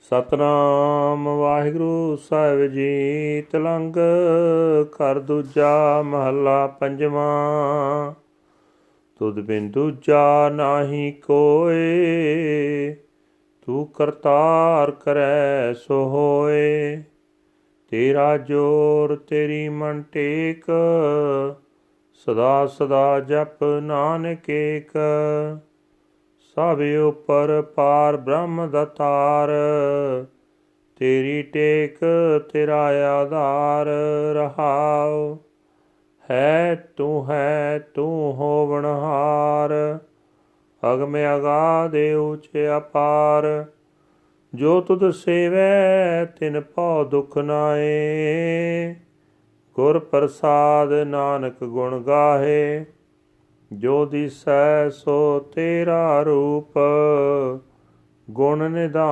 ਸਤਨਾਮ ਵਾਹਿਗੁਰੂ ਸਾਹਿਬ ਜੀ ਤਲੰਗ ਕਰ ਦੂਜਾ ਮਹੱਲਾ ਪੰਜਵਾਂ। ਤੁਧ ਬਿਨ ਦੂਜਾ ਨਾਹੀ ਕੋਏ, ਤੂੰ ਕਰਤਾਰ ਕਰੈ ਸੋ ਹੋਏ। ਤੇਰਾ ਜੋਰ ਤੇਰੀ ਮਨ ਟੇਕ, ਸਦਾ ਸਦਾ ਜਪ ਨਾਨਕ ਏਕ। ਸਭ ਉਪਰ ਪਾਰ ਬ੍ਰਹਮ ਦਤਾਰ ਤੇਰੀ ਟੇਕ ਤੇਰਾ ਆਧਾਰ ਰਹਾਉ। ਹੈ ਤੂੰ ਹੈ ਤੂੰ ਹੋਵਨਹਾਰ ਅਗਮ ਦੇ ਉਚ ਅਪਾਰ। ਜੋ ਤੁਧ ਸੇਵੈ, ਤਿਨ ਭਉ ਦੁਖ ਨਾਏ ਗੁਰ ਪ੍ਰਸਾਦ ਨਾਨਕ ਗੁਣ ਗਾਹੇ। ਜੋ ਦਿਸੈ ਸੋ ਤੇਰਾ ਰੂਪ ਗੁਣ ਨਿਧਾਨ